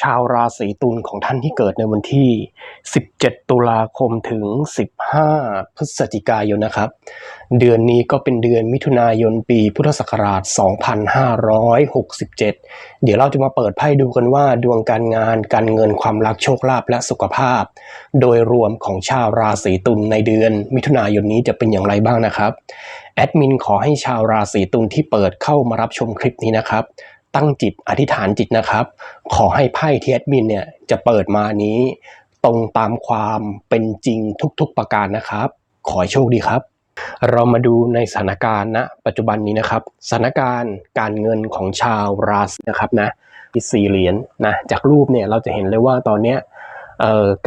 ชาวราศีตุลของท่านที่เกิดในวันที่ 17 ตุลาคมถึง 15 พฤศจิกายนนะครับ เดือนนี้ก็เป็นเดือนมิถุนายนปีพุทธศักราช 2567 เดี๋ยวเราจะมาเปิดไพ่ดูกันว่าดวงการงานการเงินความรักโชคลาภและสุขภาพ โดยรวมของชาวราศีตุลในเดือนมิถุนายนนี้จะเป็นอย่างไรบ้างนะครับแอดมินขอให้ชาวราศีตุลที่เปิดเข้ามารับชมคลิปนี้นะครับ ตั้งจิตอธิษฐานจิตนะครับ ขอให้ไพ่ที่แอดมินเนี่ยจะเปิดมานี้ ตรงตามความเป็นจริงทุกๆประการนะครับ ขอให้โชคดีครับ เรามาดูในสถานการณ์ณปัจจุบันนี้นะครับ สถานการณ์การเงินของชาวราศีนะครับนะมีสี่เหรียญนะจากรูปเนี่ยเราจะเห็นเลยว่าตอนเนี้ย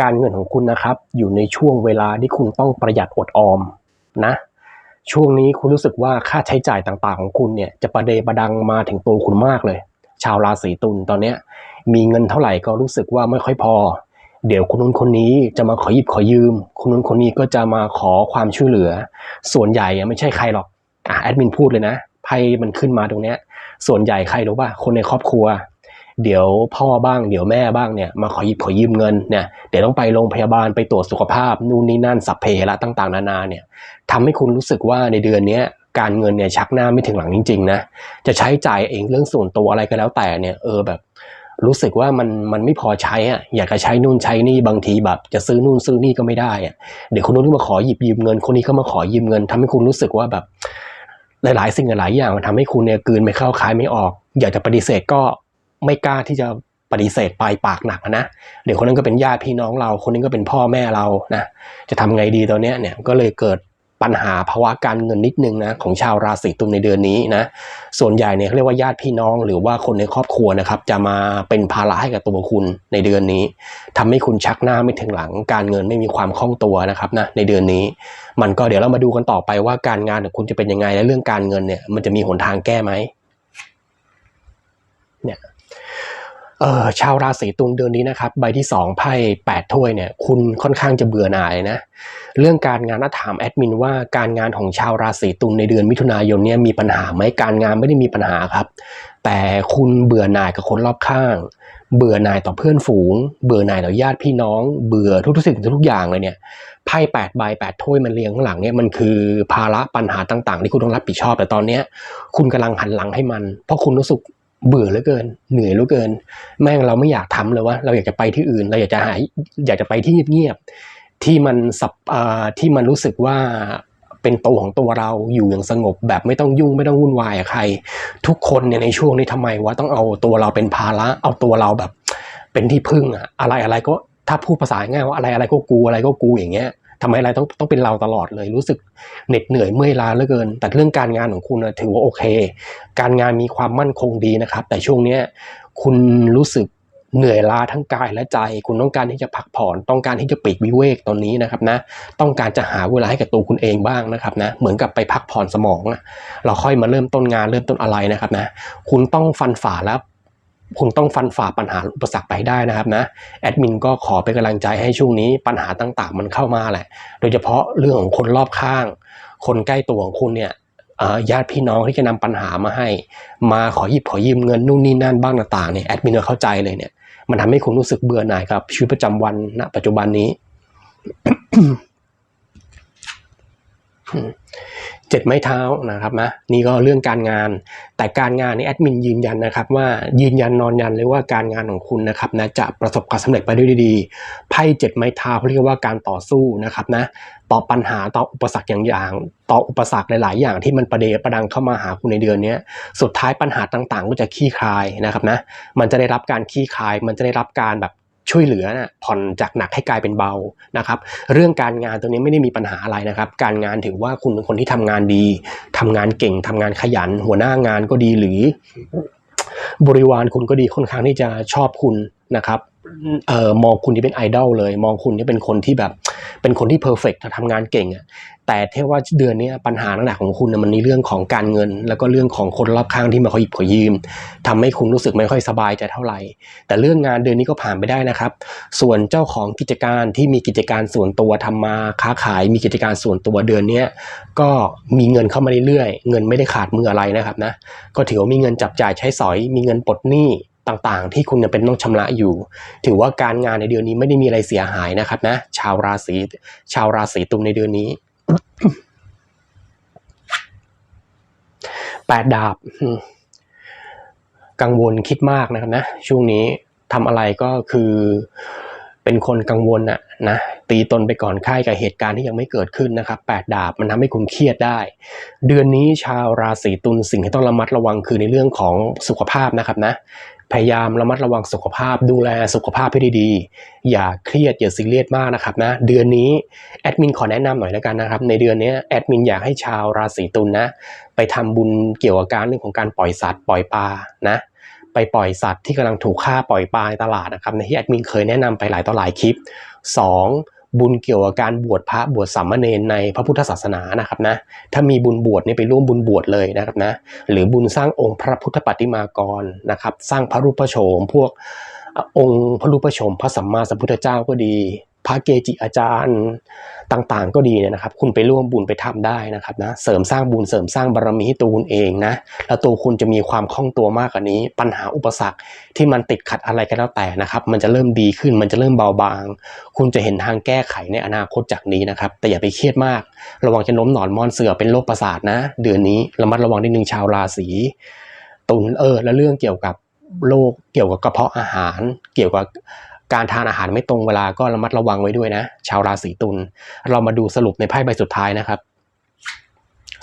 การเงินของคุณนะครับ อยู่ในช่วงเวลาที่คุณต้องประหยัดอดออมนะ ช่วงนี้คุณรู้สึกว่าค่าใช้จ่ายต่างๆของคุณเนี่ยจะประเดประดังมาถึงตัวคุณมากเลย ชาวราศีตุลตอนเนี้ยมีเงินเท่าไหร่ก็รู้สึกว่าไม่ค่อยพอ เดี๋ยวคนนู้นคนนี้จะมาขอหยิบขอยืม คนนู้นคนนี้ก็จะมาขอความช่วยเหลือ ส่วนใหญ่ไม่ใช่ใครหรอกอะแอดมินพูดเลยนะไพ่มันขึ้นมาตรงเนี้ยส่วนใหญ่ใครรู้ป่ะคนในครอบครัว เดี๋ยวพ่อบ้างเดี๋ยวแม่บ้างเนี่ยมาขอหยิบขอยืมเงินเนี่ยเดี๋ยวต้องไปโรงพยาบาลไปตรวจสุขภาพนู่นนี่นั่นสัพเพละต่างๆนานาเนี่ยทำให้คุณรู้สึกว่าในเดือนเนี้ยการเงินเนี่ยชักหน้าไม่ถึงหลังจริงๆนะจะใช้จ่ายเองเรื่องส่วนตัวอะไรก็แล้วแต่เนี่ยเออแบบรู้สึกว่ามันมันไม่พอใช้อะอยากจะใช้นู่นใช้นี่บางทีแบบ จะซื้อนู่นซื้อนี่ก็ไม่ได้อะเดี๋ยวคนนู้นก็มาขอหยิบยืมเงินคนนี้ก็มาขอยืมเงินทำให้คุณรู้สึกว่าแบบ หลาย ๆ สิ่งหลายอย่างมันทำให้คุณเนี่ยกืนไม่เข้าคายไม่ออก อยากจะปฏิเสธก็ ไม่กล้าที่จะปฏิเสธไปปากหนักนะเดี๋ยวคนนั้นก็เป็นญาติพี่น้องเรา คนนี้ก็เป็นพ่อแม่เรานะจะทำไงดีตอนเนี้ยเนี่ยก็เลยเกิดปัญหาภาวะการเงินนิดนึงนะของชาวราศีตุลในเดือนนี้นะส่วนใหญ่เนี่ยเขาเรียกว่าญาติพี่น้องหรือว่าคนในครอบครัวนะครับ จะมาเป็นภาระให้กับตัวคุณในเดือนนี้ทำให้คุณชักหน้าไม่ถึงหลัง การเงินไม่มีความคล่องตัวนะครับนะในเดือนนี้ มันก็เดี๋ยวเรามาดูกันต่อไปว่าการงานของคุณจะเป็นยังไงและเรื่องการเงินเนี่ยมันจะมีหนทางแก้ไหมเนี่ย เออชาวราศีตุลเดือนนี้นะครับ ใบที่สองไพ่แปดถ้วยเนี่ย คุณค่อนข้างจะเบื่อหน่ายนะ เรื่องการงานน่าถามแอดมินว่าการงานของชาวราศีตุลในเดือนมิถุนายนเนี่ยมีปัญหาไหมการงานไม่ได้มีปัญหาครับ แต่คุณเบื่อหน่ายกับคนรอบข้าง เบื่อหน่ายต่อเพื่อนฝูง เบื่อหน่ายต่อญาติพี่น้อง เบื่อทุกๆสิ่งทุกอย่างเลยเนี่ยไพ่แปดใบแปดถ้วยมันเรียงข้างหลังเนี่ยมันคือภาระปัญหาต่าง ๆ ที่คุณต้องรับผิดชอบแต่ตอนเนี้ยคุณกำลังหันหลังให้มัน เพราะคุณรู้สึก เบื่อเหลือเกิน เหนื่อยเหลือเกิน แม่งเราไม่อยากทำเลยว่าเราอยากจะไปที่อื่น เราอยากจะหายอยากจะไปที่เงียบๆที่มันสับที่มันรู้สึกว่าเป็นตัวของตัวเราอยู่อย่างสงบแบบไม่ต้องยุ่งไม่ต้องวุ่นวายใคร ทุกคนเนี่ยในช่วงนี้ทำไมวะต้องเอาตัวเราเป็นภาระเอาตัวเราแบบ เป็นที่พึ่งอะอะไรอะไรก็ถ้าพูดภาษาง่ายว่าอะไรอะไรก็กูอะไรก็กูอย่างเงี้ย ทำไมอะไรต้องต้องเป็นเราตลอดเลย รู้สึกเหน็ดเหนื่อยเมื่อยล้าเหลือเกิน แต่เรื่องการงานของคุณนะถือว่าโอเค การงานมีความมั่นคงดีนะครับ แต่ช่วงเนี้ยคุณรู้สึกเหนื่อยล้าทั้งกายและใจ คุณต้องการที่จะพักผ่อน ต้องการที่จะปลีกวิเวกตอนนี้นะครับนะ ต้องการจะหาเวลาให้กับตัวคุณเองบ้างนะครับนะ เหมือนกับไปพักผ่อนสมอง เราค่อยมาเริ่มต้นงานเริ่มต้นอะไรนะครับนะ คุณต้องฟันฝ่าแล้ว คุณต้องฟันฝ่าปัญหาอุปสรรคไปได้นะครับนะแอดมินก็ขอเป็นกำลังใจให้ช่วงนี้ปัญหาต่างๆ มันเข้ามาแหละ โดยเฉพาะเรื่องของคนรอบข้าง คนใกล้ตัวของคุณเนี่ยญาติพี่น้องที่จะนำปัญหามาให้ มาขอหยิบขอยืมเงินนู่นนี่นั่นบ้างต่างๆเนี่ยแอดมินเข้าใจเลยเนี่ยมันทำให้คุณรู้สึกเบื่อหน่ายกับชีวิตประจำวันณปัจจุบันนี้ เจ็ดไม้เท้านะครับนะนี่ก็เรื่องการงาน แต่การงานนี่แอดมินยืนยันนะครับว่ายืนยันนอนยันเลยว่าการงานของคุณนะครับนะจะประสบความสำเร็จไปด้วยดีไพ่เจ็ดไม้เท้าเขาเรียกว่าการต่อสู้นะครับนะต่อปัญหาต่ออุปสรรคอย่างอย่างต่ออุปสรรคหลาย ๆ อย่างที่มันประเดประดังเข้ามาหาคุณในเดือนนี้สุดท้ายปัญหาต่างๆ ก็จะคลี่คลายนะครับนะมันจะได้รับการคลี่คลาย มันจะได้รับการแบบ ช่วยเหลือนะผ่อนจากหนักให้กลายเป็นเบานะครับเรื่องการงานตัวนี้ไม่ได้มีปัญหาอะไรนะครับ การงานถือว่าคุณเป็นคนที่ทำงานดีทำงานเก่งทำงานขยัน หัวหน้างานก็ดีหรือบริวารคุณก็ดีค่อนข้างที่จะชอบคุณนะครับ เอ่อมองคุณที่เป็นไอดอลเลย มองคุณที่เป็นคนที่แบบ เป็นคนที่เพอร์เฟกต์ทำงานเก่งอะแต่เท่ว่าเดือนนี้ปัญหาหนักของคุณมันในเรื่องของการเงิน แล้วก็เรื่องของคนรอบข้างที่มาขอหยิบขอยืมทำให้คุณรู้สึกไม่ค่อยสบายใจเท่าไหร่ แต่เรื่องงานเดือนนี้ก็ผ่านไปได้นะครับ ส่วนเจ้าของกิจการที่มีกิจการส่วนตัวทำมาค้าขายมีกิจการส่วนตัวเดือนนี้ก็มีเงินเข้ามาเรื่อยๆเงินไม่ได้ขาดมืออะไรนะครับนะก็ถือว่ามีเงินจับจ่ายใช้สอย มีเงินปลดหนี้ ต่างๆ ที่คุณจะเป็นต้องชำระอยู่ ถือว่าการงานในเดือนนี้ไม่ได้มีอะไรเสียหายนะครับนะ ชาวราศีชาวราศีตุลในเดือนนี้แปดดาบกังวลคิดมากนะครับนะ ช่วงนี้ทำอะไรก็คือเป็นคนกังวลอะนะตีตนไปก่อนค่ายกับเหตุการณ์ที่ยังไม่เกิดขึ้นนะครับแปดดาบมันทำให้คุณเครียดได้ เดือนนี้ชาวราศีตุลสิ่งที่ต้องระมัดระวังคือในเรื่องของสุขภาพนะครับนะ พยายามระมัดระวังสุขภาพ ดูแลสุขภาพให้ดีๆ อย่าเครียดอย่าซีเรียสมากนะครับนะ เดือนนี้แอดมินขอแนะนำหน่อยแล้วกันนะครับ ในเดือนนี้แอดมินอยากให้ชาวราศีตุลนะ ไปทำบุญเกี่ยวกับการเรื่องของการปล่อยสัตว์ปล่อยปลานะไปปล่อยสัตว์ที่กำลังถูกฆ่าปล่อยปลาในตลาดนะครับในที่แอดมินเคยแนะนำไปหลายต่อหลายคลิป 2. บุญเกี่ยวกับการบวชพระบวชสามเณรในพระพุทธศาสนานะครับนะถ้ามีบุญบวชเนี่ยไปร่วมบุญบวชเลยนะครับนะหรือบุญสร้างองค์พระพุทธปฏิมากรนะครับ สร้างพระรูปโฉมพวกองค์พระรูปโฉมพระสัมมาสัมพุทธเจ้าก็ดี พระเกจิอาจารย์ต่างๆ ก็ดีเนี่ยนะครับ คุณไปร่วมบุญไปทำได้นะครับนะเสริมสร้างบุญเสริมสร้างบารมีให้ตัวคุณเองนะแล้วตัวคุณจะมีความคล่องตัวมากกว่านี้ ปัญหาอุปสรรคที่มันติดขัดอะไรก็แล้วแต่นะครับ มันจะเริ่มดีขึ้นมันจะเริ่มเบาบาง คุณจะเห็นทางแก้ไขในอนาคตจากนี้นะครับ แต่อย่าไปเครียดมาก ระวังจะล้มหนอนมอนเสือเป็นโรคประสาทนะ เดือนนี้ระมัดระวังนิดนึงชาวราศีตุลเออแล้วเรื่องเกี่ยวกับโรคเกี่ยวกับกระเพาะอาหาร เกี่ยวกับ การทานอาหารไม่ตรงเวลาก็ระมัดระวังไว้ด้วยนะ ชาวราศีตุลเรามาดูสรุปในไพ่ใบสุดท้ายนะครับ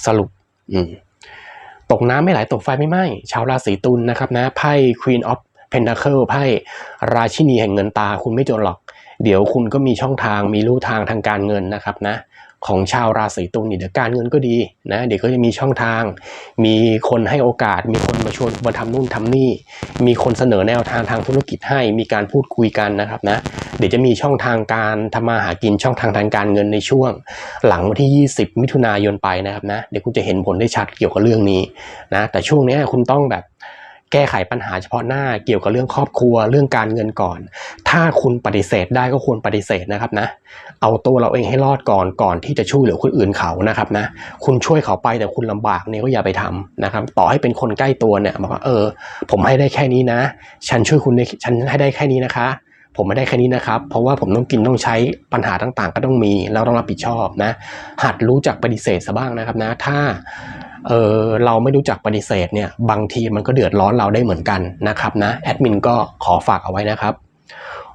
สรุป อืมตกน้ำไม่ไหลตกไฟไม่ไหม้ชาวราศีตุลนะครับนะไพ่ Queen of Pentacle ไพ่ราชินีแห่งเงินตา คุณไม่จนหรอก เดี๋ยวคุณก็มีช่องทางมีลู่ทางทางการเงินนะครับนะ ของชาวราศีตุลนี่เดี๋ยวการเงินก็ดีนะเดี๋ยวก็จะมีช่องทาง มีคนให้โอกาส มีคนมาชวนมาทำนู่นทำนี่ มีคนเสนอแนวทางทางธุรกิจให้มีการพูดคุยกันนะครับนะเดี๋ยวจะมีช่องทางการทำมาหากินช่องทางทางการเงินในช่วง หลังวันที่ 20 มิถุนายนไปนะครับนะเดี๋ยวคุณจะเห็นผลได้ชัดเกี่ยวกับเรื่องนี้นะแต่ช่วงนี้คุณต้องแบบ แก้ไขปัญหาเฉพาะหน้าเกี่ยวกับเรื่องครอบครัวเรื่องการเงินก่อน ถ้าคุณปฏิเสธได้ก็ควรปฏิเสธนะครับนะ เอาตัวเราเองให้รอดก่อนก่อนที่จะช่วยเหลือคนอื่นเขานะครับนะ คุณช่วยเขาไปแต่คุณลำบากเนี่ยก็อย่าไปทำนะครับ ต่อให้เป็นคนใกล้ตัวเนี่ยบอกว่าเออ ผมให้ได้แค่นี้นะ ฉันช่วยคุณฉันให้ได้แค่นี้นะคะผมไม่ได้แค่นี้นะครับ เพราะว่าผมต้องกินต้องใช้ปัญหาต่างๆ ก็ต้องมีแล้วต้องรับผิดชอบนะ หัดรู้จักปฏิเสธซะบ้างนะครับนะ ถ้า เออเราไม่รู้จักปฏิเสธเนี่ยบางทีมันก็เดือดร้อนเราได้เหมือนกันนะครับนะแอดมินก็ขอฝากเอาไว้นะครับ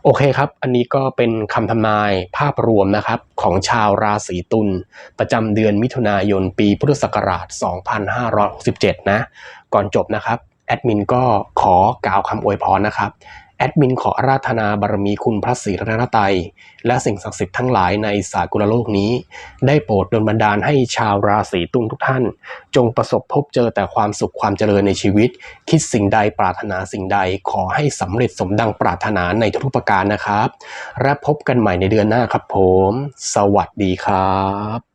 โอเคครับ อันนี้ก็เป็นคำทำนายภาพรวมนะครับของชาวราศีตุลประจำเดือนมิถุนายนปีพุทธศักราช 2567 นะ ก่อนจบนะครับ แอดมินก็ขอกล่าวคำอวยพรนะครับ แอดมินขออาราธนาบารมีคุณพระศรีรัตนตรัย และสิ่งศักดิ์สิทธิ์ทั้งหลายในสากลโลกนี้ ได้โปรดดลบันดาลให้ชาวราศีตุลทุกท่าน จงประสบพบเจอแต่ความสุขความเจริญในชีวิต คิดสิ่งใดปรารถนาสิ่งใดขอให้สำเร็จสมดังปรารถนาในทุกประการนะครับ และพบกันใหม่ในเดือนหน้าครับผม สวัสดีครับ